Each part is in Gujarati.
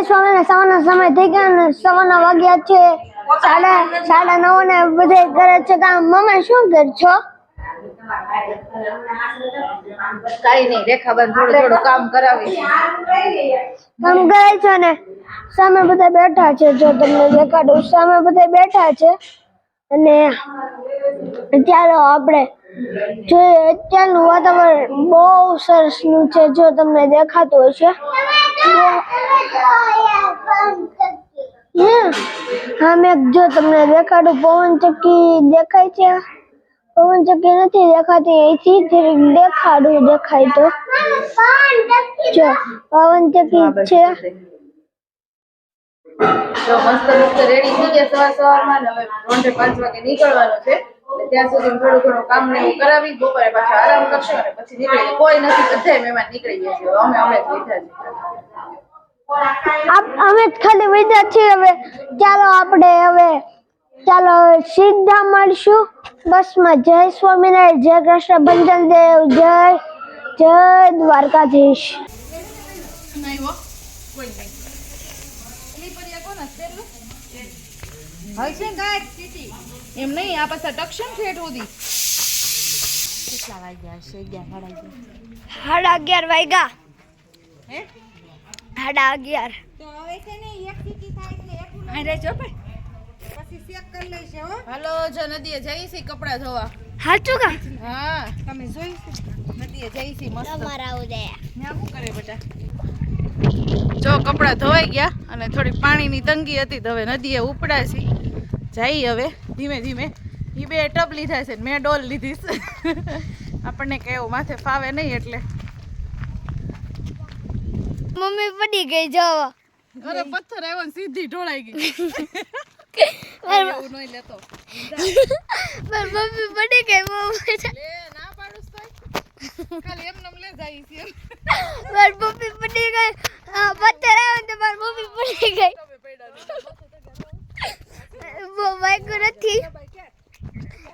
જય સ્વામી સવારના સમય થઈ ગયા ને સવારના વાગ્યા છે. સાડા સાડા નવ ને બધે ઘરે છે. કામ મમ્મી શું કર છો કાઈ નહીં રેખાબેન થોડું થોડું કામ કરાવી કામ કરે છે ને સામે બધા બેઠા છે. જો તમને દેખાડું સામે બધા બેઠા છે. અને ચાલો આપણે જોઈએ અત્યારનું વાતાવરણ બહુ સરસનું છે. જો તમને દેખાતું હશે. હા? મેં જો તમને દેખાડું પવન ચક્કી દેખાય છે? પવન ચક્કી નથી દેખાતી અહીંથી જરીક દેખાડું દેખાય તો. જો પવન ચક્કી છે. જો મસ્ત મસ્ત રેડી થઈ ગયા સવાર સવારમાં હવે રોંઢે પાંચ વાગે નીકળવાનું છે. ત્યાં સુધી થોડું ઘણું કામ ને એવું કરાવી બપોરે પાછા આરામ કરશું અને પછી નીકળી કોઈ નથી બધાય મહેમાન નીકળી ગયા છે. હવે અમે અમે જ બેઠા છીએ અમે ખાલી વૈદ્યા છીએ. હવે ચાલો આપણે હવે ચાલો સીધા મળશું. બસમાં જય સ્વામિનારાયણ જય કૃષ્ણ બંધન દેવ જય જય દ્વારકાધીશ. એમ નહીં આ પાછા ટક્ષણ થેટ સુધી. સાડા અગિયાર. વાગ્યા. સાડા અગિયાર. હાલો જો નદીએ જઈશી કપડા ધોવા. સાચું કા? હા. તમે જોઈ નદીએ જઈશી મસ્ત. તમારા ઉદય. શું કરે બેટા જો કપડાં ધોવાઈ ગયા અને થોડી પાણીની તંગી હતી તો હવે નદીએ ઉપડા છે જઈ હવે. ધીમે ધીમે. એ બે ટબ લીધા છે મેં ડોલ લીધી છે આપણને કેવું માથે ફાવે નહીં એટલે. મમ્મી પડી ગઈ જો અરે પથ્થર આવ્યો ને સીધી ઢોળાઈ ગઈ. એવું લેતો. મમ્મી પડી ગઈ બહુ લે ના પાડું તો ખાલી એમ નમ લે જાય છે મારી મમ્મી પડી ગઈ. પથ્થર આવ્યો ને મારી મમ્મી પડી ગઈ. નથી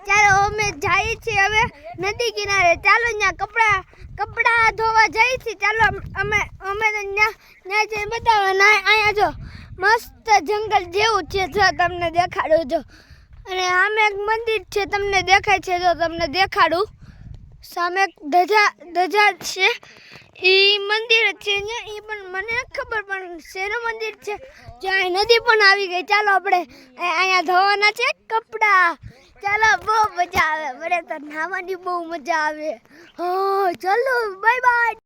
ચાલો, અમે જઈએ છીએ હવે નદી કિનારે. ચાલો ત્યાં કપડા કપડા ધોવા જઈએ છીએ. ચાલો, અમે અમે ત્યાં જઈને બતાવો. ના અહીંયા જો મસ્ત જંગલ જેવું છે. જો તમને દેખાડું, જો. અને આમે એક મંદિર છે. તમને દેખાય છે. જો તમને દેખાડું. સામે એક ધજા ધજા છે. એ મંદિર છે ને એ પણ મને ખબર પણ શેનું મંદિર છે? જ્યાં નદી પણ આવી ગઈ. ચાલો આપણે અહીંયા ધોવાના છે કપડાં. ચાલો બહુ મજા આવે. મને તો નાવાની બહુ મજા આવે. હા ચાલો બાય બાય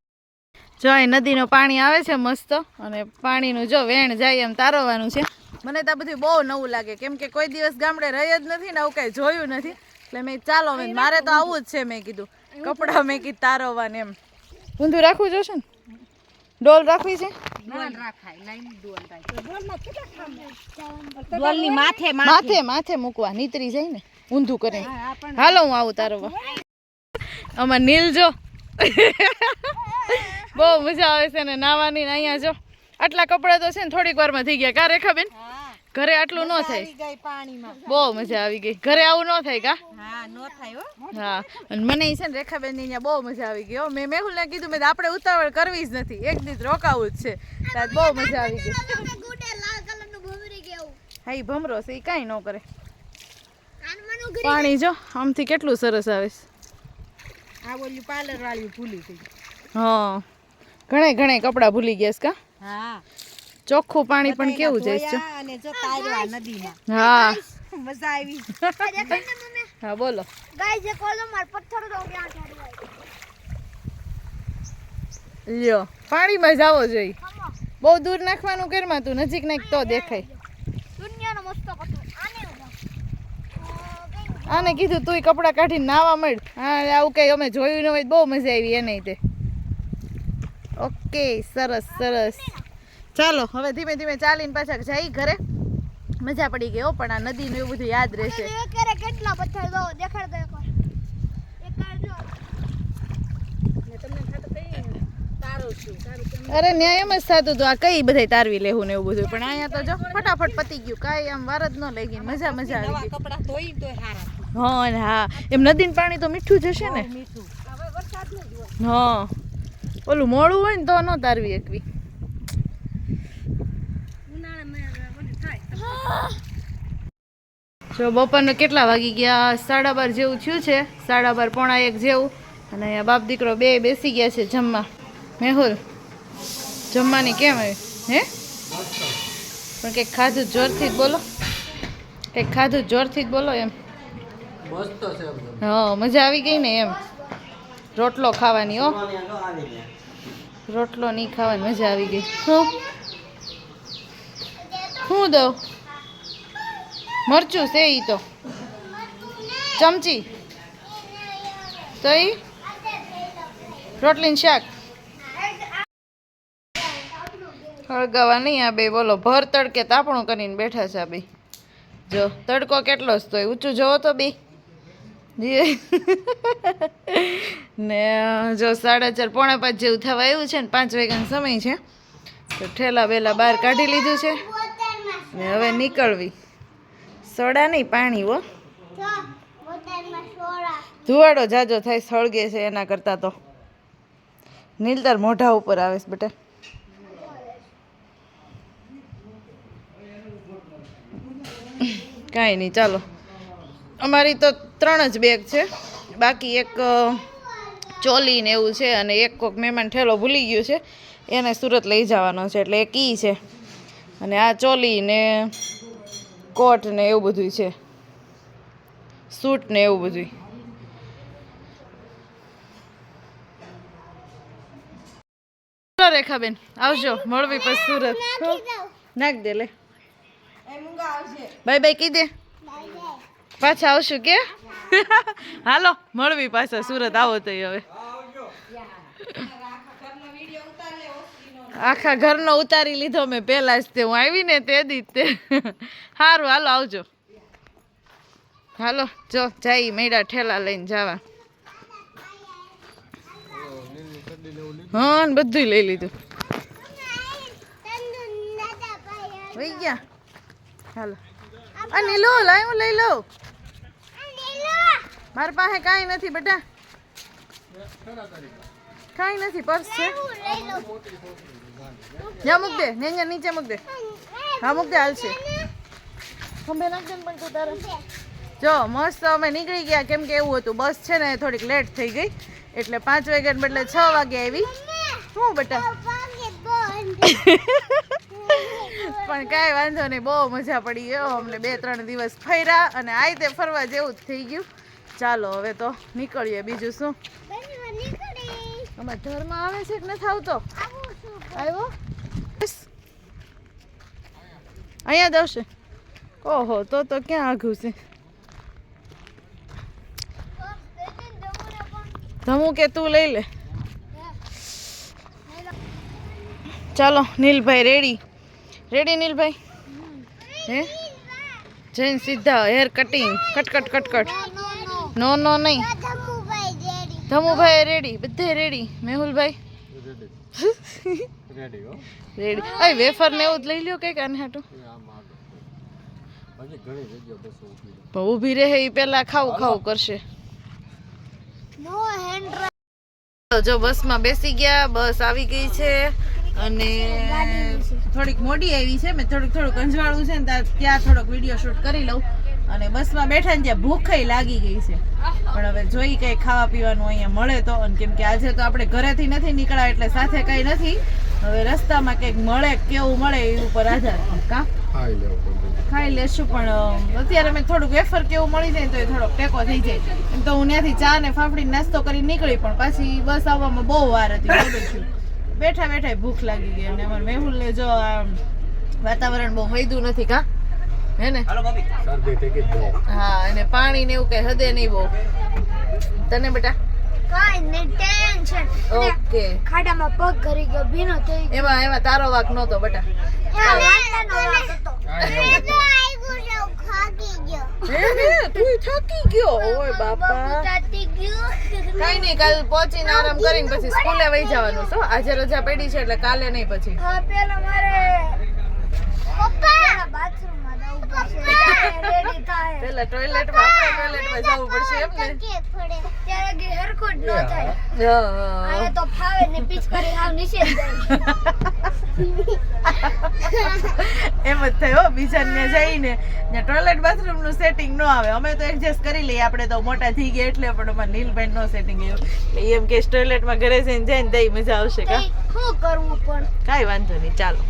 જો અહીં નદીનું પાણી આવે છે મસ્ત અને પાણીનું જો વેણ જાય એમ તારવવાનું છે. મને તો આ બધું બહુ નવું લાગે. કેમ કે કોઈ દિવસ ગામડે રહી જ નથી ને આવું કઈ જોયું નથી. એટલે મેં ચાલો મારે તો આવું જ છે મેં કીધું. કપડાં મેં કીધું તારવવાને એમ. ઊંધું રાખવું જોશે ને? ડોલ રાખવી છે? માથે માથે. મૂકવા નીતરી જાય ને ઊંધું કરે. હાલો હું આવું તારો આમાં નીલ જો. બહુ મજા આવે છે ને નાવાની ને અહીંયા જો. આટલા કપડાં તો છે ને થોડીક વારમાં થઈ ગયા. કા રેખાબેન? ઘરે આટલું ન થાય. બહુ મજા આવી ગઈ. ઘરે આવું ન થાય કા? હા અને મને છે ને રેખાબેનની અહીંયા બહુ મજા આવી ગઈ હો. મેં મેહુલને કીધું મેં આપણે ઉતાવળ કરવી જ નથી. એક દિવસ રોકાવું જ છે. ત્યારે બહુ મજા આવી ગઈ. લાલ કલરનું ભમરી ગયું હા એ ભમરો છે એ કાંઈ ન કરે. પાણી જો આમથી કેટલું સરસ આવે છે. આ ઓલી પાર્લર વાળી ભૂલી ગઈ. હા. ઘણે ઘણે કપડાં ભૂલી ગયા છે કા? હા. ચોખ્ખું પાણી પણ કેવું જાય છે? અને જો તાર્યા નદીમાં હા. મજા આવી. હા બોલો. ગાય જે કોલો માર પથ્થર તો ક્યાં ચડવાય લ્યો પાણીમાં જાવો જોઈએ બહુ દૂર નાખવાનું કરમાં તું નજીક નાખ તો દેખાય. દુનિયાનો મસ્ત પથ્થર આને આને કીધું તુંય કપડાં કાઢીને નાવા મળ હા આવું કઈ અમે જોયું ન હોય બહુ મજા આવી એને તે. ઓકે સરસ સરસ. ચાલો હવે ધીમે ધીમે ચાલીને પાછા જઈ ઘરે. મજા પડી ગઈ હો પણ આ નદીનું એવું બધું યાદ રહેશે. કેટલા પથ્થર દો દેખાડ દો અરે ન્યાય એમ જ થતું હતું આ કઈ બધાય તારવી લેવું ને એવું બધું પણ અહીંયા તો જો ફટાફટ પતી ગયું કાંઈ આમ વાર જ ન લઈ ગઈ મજા મજા આવી ગઈ. કપડા ધોઈ તો હા ને હા એમ નદીનું પાણી તો મીઠું જશે ને? મીઠું. હા. ઓલું મોડું હોય ને તો ન તારવી એકવી. જો બપોરના કેટલા વાગી ગયા? સાડા બાર જેવું થયું છે. સાડા બાર પોણા એક જેવું. અને અહીંયા બાપ દીકરો બે બેસી ગયા છે જમવા. મેહુલ જમવાની કેમ આવી? હે? પણ કંઈક ખાધું જોરથી જ બોલો. કંઈક ખાધું જોરથી જ બોલો એમ. હા મજા આવી ગઈ ને એમ. રોટલો ખાવાની હો. રોટલો નહીં ખાવાની મજા આવી ગઈ. શું શું દઉં? મરચું છે ઈ તો. ચમચી? તો એ રોટલીન શાક? હળગાવા નહીં આ બે, બોલો. ભર તડકે તાપણું કરીને બેઠા છે આ બે. જો, તડકો કેટલો જ તોય ઊંચું જોવો તો બે. ને, જો સાડા ચાર, પોણા પાંચ જેવું થવા આવ્યું છે ને પાંચ વાગ્યાનો સમય છે. તો ઠેલા બેલા બહાર કાઢી લીધું છે. ને હવે નીકળવી. સોડા નહીં, પાણી, હો. ધુવાડો જાજો થાય, સળગે છે એના કરતા તો. નીલતર મોઢા ઉપર આવે છે બેટા. કાંઈ નહીં, ચાલો. અમારી તો ત્રણ જ બેગ છે. બાકી એક ચોલી ને એવું છે અને એક કોક મહેમાન ઠેલો ભૂલી ગયું છે. એને સુરત લઈ જવાનો છે, એટલે એક ઈ છે. અને આ ચોલી ને કોટ ને એવું બધું છે. સૂટ ને એવું બધું રેખાબેન આવજો મળવી પછી સુરત. નાખ દે લે. બાય બાય કહી દે. પાછા આવશું કે? હાલો મળવી પાછા સુરત આવો તો હવે. આખા ઘરનો ઉતારી લીધો મેં. પહેલા જ તે હું આવી ને તે દી તે. સારું હાલો આવજો. હાલો જો જાય મેળા ઠેલા લઈને જવા. હા બધું લઈ લીધું. વહી ગયા. હાલો. નીલો લાવ્યું લઈ લો. મારી પાસે કાંઈ નથી બેટા. કાંઈ નથી પર્સ છે. જ્યાં મૂક દે. ને નીચે મૂક દે. હા મૂક દે હાલશે. ખંભે નાખજે પણ તું તારે. જો મસ્ત અમે નીકળી ગયા કેમ કે એવું હતું. બસ છે ને થોડીક લેટ થઈ ગઈ. એટલે પાંચ વાગ્યા બદલે છ વાગે આવી. શું બેટા? પણ કાંઈ વાંધો નહીં બહુ મજા પડી ગયો અમને બે ત્રણ દિવસ ફર્યા અને આ રીતે ફરવા જેવું જ થઈ ગયું. ચાલો હવે તો નીકળીએ. બીજું શું? અમારા ઘરમાં આવે છે કે નથી આવતો? આવ્યો? બસ. અહીંયા જ આવશે. ઓહો તો તો ક્યાં આઘું છે? ધમું કે તું લઈ લે. ચાલો નીલભાઈ રેડી. રેડી નીલભાઈ? હે? જઈને સીધા હેર કટિંગ કટકટ કટકટ નો નો નહીં. ધમુભાઈ રેડી બધે રેડી મેહુલભાઈ? રેડી અય વેફર ને એવું જ લઈ લ્યો કંઈક આને હાટું. ઊભી રહે. એ પેલા ખાવું ખાવું કરશે. જો બસમાં બેસી ગયા બસ આવી ગઈ છે. અને થોડીક મોડી આવી છે મેં થોડુંક થોડુંક અંજવાળું છે ને ત્યાં- ત્યાં થોડોક વીડિયો શૂટ કરી લઉં. અને બસમાં બેઠા ને ત્યાં ભૂખઈ લાગી ગઈ છે. પણ હવે જોઈ કઈ ખાવા પીવાનું અહીંયા મળે તો અને કેમ કે આજે તો આપણે ઘરેથી નથી નીકળ્યા એટલે સાથે કઈ નથી. હવે રસ્તામાં કંઈક મળે કેવું મળે એ ઉપર આધાર. કા? ખાઈ લેશું પણ અત્યારે મેં થોડુંક વેફર કેવું મળી જાય ને તો એ થોડોક ટેકો થઈ જાય. એમ તો હું ત્યાંથી ચા ને ફાફડી નાસ્તો કરી નીકળી પણ પાછી બસ આવવામાં બહુ વાર હતી બેઠા બેઠા ભૂખ લાગી ગઈ અને અમારે મેહુલ ને જો આ વાતાવરણ બહુ વૈધું નથી કા? હે ને? હા અને પાણી ને એવું કઈ હદે નહીં બહુ. તને બેટા? કાંઈ નહીં ટેન્શન ઓકે. ખાડામાં પગ ઘરી ગયો ભીનો થઈ એમાં એમાં તારો વાક નહોતો બેટા. વાંટાનો વાગ હતો. હે હે તું થાકી ગયો. ઓય બાપા તાતી ગયું. કઈ નહીં પછી પહોંચીને આરામ કરીને પડશે. ત્યારે ready થાય. પેલા ટોયલેટમાં આપણે ટોયલેટમાં જવું પડશે એમ ને? ત્યારે કે હરખું જ ન થાય. હા. તો ફાવે ને પિચકારી હાવ નીચે જાય. એમ જ થાય બીજા ત્યાં જઈને. ત્યાં ટોયલેટ બાથરૂમનું સેટિંગ ન આવે. અમે તો એડજસ્ટ કરી લઈએ. આપણે તો મોટા થઈ ગયા એટલે પણ અમારે નીલભાઈ નો સેટિંગ એવું એટલે એમ કે ટોયલેટમાં ઘરે જઈને જઈને દઈ તઈ મજા આવશે કા? શું કરવું પણ? કાંઈ વાંધો નહીં ચાલો.